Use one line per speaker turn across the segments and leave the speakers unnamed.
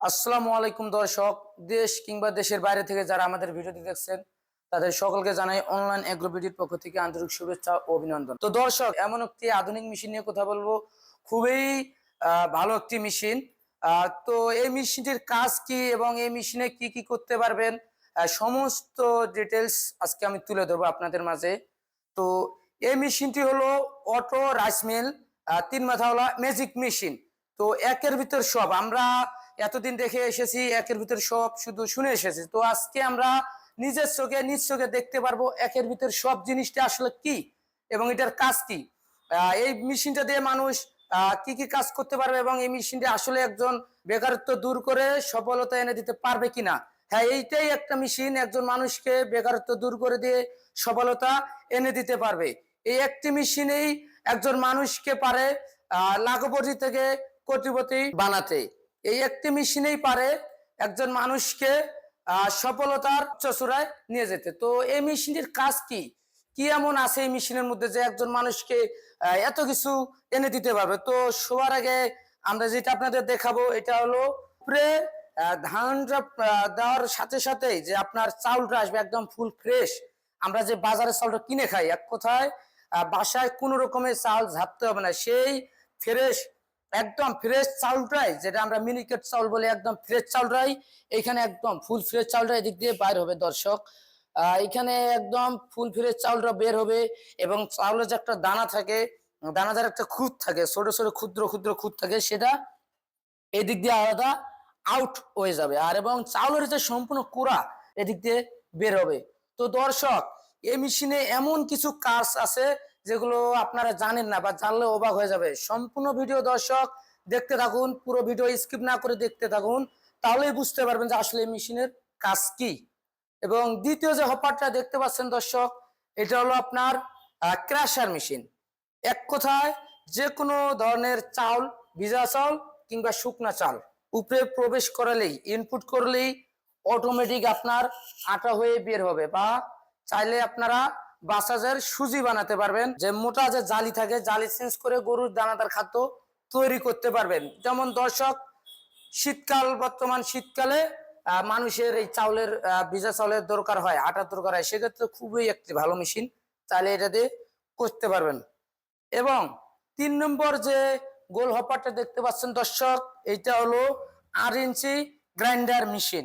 আসসালামু আলাইকুম দর্শক, দেশ কিংবা দেশের বাইরে থেকে যারা আমাদের ভিডিওটি দেখছেন, তাদের সকলকে জানাই অনলাইন এগ্রোবিডির পক্ষ থেকে আন্তরিক শুভেচ্ছা ও অভিনন্দন। তো দর্শক, এমন একটি আধুনিক মেশিন নিয়ে কথা বলব। খুবই ভালো একটি মেশিন তো এই মেশিনটির কাজ কি এবং এই মেশিনে কি কি করতে পারবেন সমস্ত ডিটেলস আজকে আমি তুলে ধরবো আপনাদের মাঝে। তো এই মেশিনটি হলো অটো রাইস মিল তিন মাথাওয়ালা ম্যাজিক মেশিন তো একের ভিতর সব। আমরা এতদিন দেখে এসেছি, একের ভিতর সব শুধু শুনে এসেছি। তো আজকে আমরা নিজের চোখে, নিজ চোখে দেখতে পারব একের ভিতর সব জিনিসটা আসলে কি এবং এটার কাজ কি। এই মেশিনটা দিয়ে মানুষ কি কি কাজ করতে পারবে এবং এই মেশিনটা আসলে একজন বেকারত্ব দূর করে সফলতা এনে দিতে পারবে কিনা। হ্যাঁ এইটাই একটা মেশিন, একজন মানুষকে বেকারত্ব দূর করে দিয়ে সফলতা এনে দিতে পারবে। এই একটি মেশিনেই একজন মানুষকে পারে, আহ, লাখপতি থেকে কোটিপতি বানাতে। এই একটি মেশিনেই পারে একজন মানুষকে সফলতার চচূড়ায় নিয়ে যেতে। তো এই মেশিনটির কাজ কি? কি এমন আছে এই মেশিনের মধ্যে যে একজন মানুষকে এত কিছু এনে দিতে পারবে? তো সবার আগে আমরা যেটা আপনাদের দেখাবো এটা হলো আহ, ধানটা দেওয়ার সাথে সাথে যে আপনার চাউলটা আসবে একদম ফুল ফ্রেশ আমরা যে বাজারে চাউলটা কিনে খাই এক কোথায় বাসায় কোনো রকমের চাল ঝাপতে হবে না। সেই ফ্রেশ একদম ফ্রেশ চাউলটাই যেটা আমরা মিনিকেট চাউল বলে, একদম ফ্রেশ চাউলটাই এখানে একদম ফুল ফ্রেশ চাউলটা এদিক দিয়ে বাইর হবে দর্শক। এখানে একদম ফুল ফ্রেশ চাউলটা বের হবে এবং চাউলের যে একটা দানা থাকে, দানাদার একটা খুদ থাকে, ছোট ছোট ক্ষুদ্র ক্ষুদ্র খুদ থাকে, সেটা এদিক দিয়ে আলাদা আউট হয়ে যাবে। আর এবং চাউলের যে সম্পূর্ণ কুড়া এদিক দিয়ে বের হবে। তো দর্শক, এই মেশিনে এমন কিছু কাজ আছে যেগুলো আপনারা জানেন না বা জানলে অবাক হয়ে যাবে। সম্পূর্ণ ভিডিও দর্শক দেখতে থাকুন, পুরো ভিডিও স্কিপ না করে দেখতে থাকুন, তাহলেই বুঝতে পারবেন যে আসলে মেশিনের কাজ কি। এবং দ্বিতীয় যে হপারটা দেখতে পাচ্ছেন দর্শক, এটা হলো আপনার ক্র্যাশার মেশিন এক কথায় যে কোনো ধরনের চাউল, ভিজা চাউল কিংবা শুকনা চাল, উপরে প্রবেশ করালেই ইনপুট করলেই অটোমেটিক আপনার আটা হয়ে বের হবে বা চাইলে আপনারা বাসাজের সুজি বানাতে পারবেন, যে মোটা যে জালি থাকে, জালি চেঞ্জ করে গরুর দানাদার খাদ্য তৈরি করতে পারবেন। যেমন দর্শক, শীতকাল, বর্তমান শীতকালে মানুষের এই চাউলের ভিজা চাউলের দরকার হয়, আটার দরকার হয়। সেক্ষেত্রে খুবই একটি ভালো মেশিন চাইলে এটা দিয়ে করতে পারবেন। এবং তিন নম্বর যে গোল হপারটা দেখতে পাচ্ছেন দর্শক, এইটা হলো আট ইঞ্চি গ্রাইন্ডার মেশিন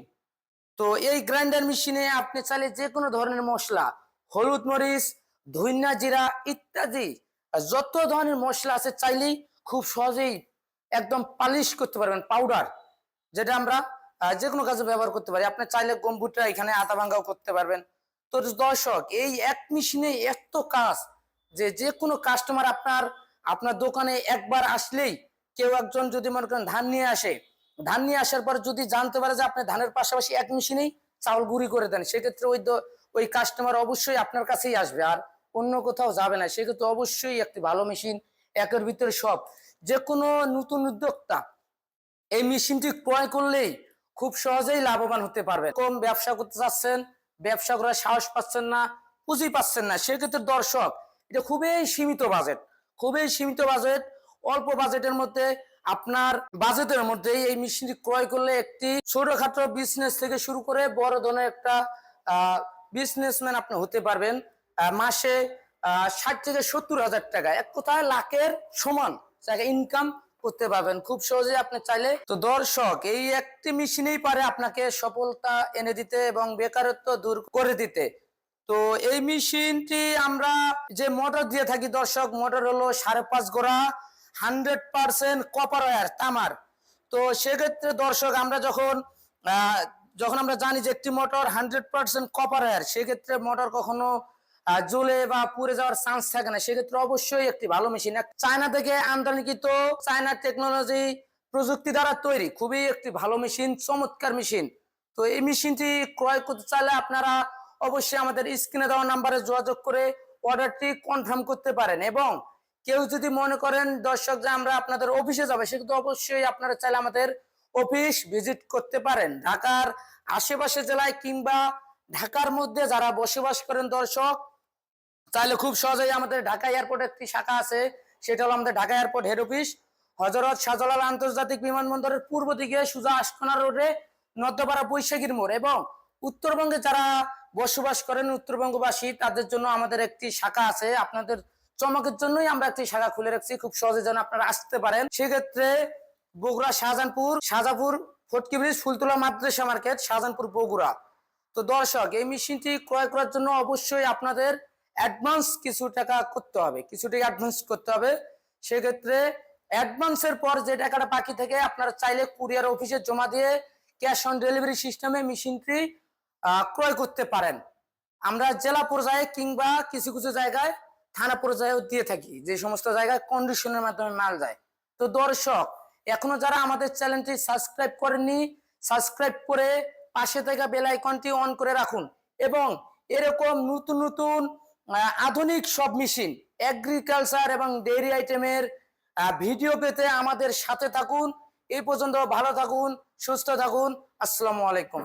তো এই গ্রাইন্ডার মেশিনে আপনি চাইলে যে কোনো ধরনের মশলা হলুদ মরিচ ধইনা জিরা ইত্যাদি। যত ধরনের মশলা আছে চাইলেই খুব সহজেই একদম পালিশ করতে পারবেন, পাউডার, যেটা আমরা যে কোনো কাজে ব্যবহার করতে পারি। আপনি চাইলে গম্বুটা এখানে আতা ভাঙ্গাও করতে পারবেন। তো দর্শক, এই এক মেশিনে এত কাজ যে যে কোনো কাস্টমার আপনার আপনার দোকানে একবার আসলেই কেউ একজন যদি মনে করেন ধান নিয়ে আসে, ধান নিয়ে আসার পর যদি জানতে পারে যে আপনি ধানের পাশাপাশি এক মেশিনেই চাউল গুঁড়ি করে দেন, সেক্ষেত্রে ওই ওই কাস্টমার অবশ্যই আপনার কাছেই আসবে, আর অন্য কোথাও যাবে না। সেক্ষেত্রে অবশ্যই একটি ভালো মেশিন একের ভিতরে সব। যে কোনো নতুন উদ্যোক্তা এই মেশিনটি ক্রয় করলেই খুব সহজেই লাভবান হতে পারবে কম ব্যবসা করতে চাচ্ছেন, ব্যবসা করার সাহস পাচ্ছেন না, পুঁজি পাচ্ছেন না, সেক্ষেত্রে দর্শক, এটা খুবই সীমিত বাজেট খুবই সীমিত বাজেট অল্প বাজেটের মধ্যে আপনার বাজেটের মধ্যে এই মেশিনটি ক্রয় করলে একটি ছোটখাটো বিজনেস থেকে শুরু করে বড় ধরনের একটা বিজনেসম্যান আপনি হতে পারবেন মাসে ষাট থেকে সত্তর হাজার টাকা। এক কথায় লাখের সমান ইনকাম করতে পারবেন। খুব সহজে আপনি চাইলে। তো দর্শক, এই একটি মেশিনেই পারে আপনাকে সফলতা এনে দিতে এবং বেকারত্ব দূর করে দিতে। তো এই মেশিনটি আমরা যে মোটর দিয়ে থাকি দর্শক মোটর হলো সাড়ে পাঁচ গোড়া হান্ড্রেড পার্সেন্ট কপার ওয়ার তামার। তো সেক্ষেত্রে দর্শক, আমরা যখন যখন আমরা জানি যে একটি motor hundred percent copper wire সেক্ষেত্রে মোটর কখনো জ্বলে বা পুড়ে যাওয়ার চান্স থাকে না। সেক্ষেত্রে অবশ্যই একটি ভালো মেশিন চায়না থেকে আমদানিকৃত চায়না টেকনোলজি প্রযুক্তি দ্বারা তৈরি। খুবই একটি ভালো মেশিন চমৎকার মেশিন তো এই মেশিনটি ক্রয় করতে চাইলে আপনারা অবশ্যই আমাদের স্ক্রিনে দেওয়া নাম্বারে যোগাযোগ করে অর্ডারটি কনফার্ম করতে পারেন এবং কেউ যদি মনে করেন, দর্শক, যে আমরা আপনাদের অফিসে যাবে, সেক্ষেত্রে অবশ্যই আপনারা চাইলে আমাদের অফিস ভিজিট করতে পারেন। ঢাকার আশেপাশে জেলায় কিংবা ঢাকার মধ্যে যারা বসবাস করেন দর্শক চাইলে খুব সহজেই আমাদের ঢাকা এয়ারপোর্ট একটি শাখা আছে। সেটা হলো আমাদের ঢাকা এয়ারপোর্ট হেড অফিস। হজরত শাহজালাল আন্তর্জাতিক বিমানবন্দরের পূর্ব দিকে সুজা আশকোনা রোডে নদ্যপাড়া বৈশাখীর মোড় এবং উত্তরবঙ্গে যারা বসবাস করেন উত্তরবঙ্গবাসী, তাদের জন্য আমাদের একটি শাখা আছে। আপনাদের চমকের জন্যই আমরা একটি শাখা খুলে রাখছি। খুব সহজে যেন আপনারা আসতে পারেন। সেক্ষেত্রে বগুড়া, শাহজাহানপুর শাহজাপুর ফটকি ব্রিজ, ফুলতলা মাদ্রাসা মার্কেট, শাহজাহানপুর, বগুড়া। তো দর্শক, এই মেশিনটি ক্রয় করার জন্য অবশ্যই আপনাদের অ্যাডভান্স কিছু টাকা করতে হবে। কিছু টাকা অ্যাডভান্স করতে হবে। সেক্ষেত্রে অ্যাডভান্সের পর যে টাকাটা বাকি থেকে, আপনারা চাইলে কুরিয়ার অফিসে জমা দিয়ে ক্যাশ অন ডেলিভারি সিস্টেমে মেশিনটি ক্রয় করতে পারেন। আমরা জেলা পর্যায়ে কিংবা কিছু কিছু জায়গায়, থানা পর্যায়েও দিয়ে থাকি। যে সমস্ত জায়গায় কন্ডিশনের মাধ্যমে মাল যায়। তো দর্শক এখনও যারা আমাদের চ্যানেলটি সাবস্ক্রাইব করেননি, সাবস্ক্রাইব করে পাশে থেকে বেল আইকনটি অন করে রাখুন এবং এরকম নতুন নতুন আধুনিক সব মেশিন এগ্রিকালচার এবং ডেইরি আইটেমের ভিডিও পেতে আমাদের সাথে থাকুন। এই পর্যন্ত ভালো থাকুন, সুস্থ থাকুন। আসসালামু আলাইকুম।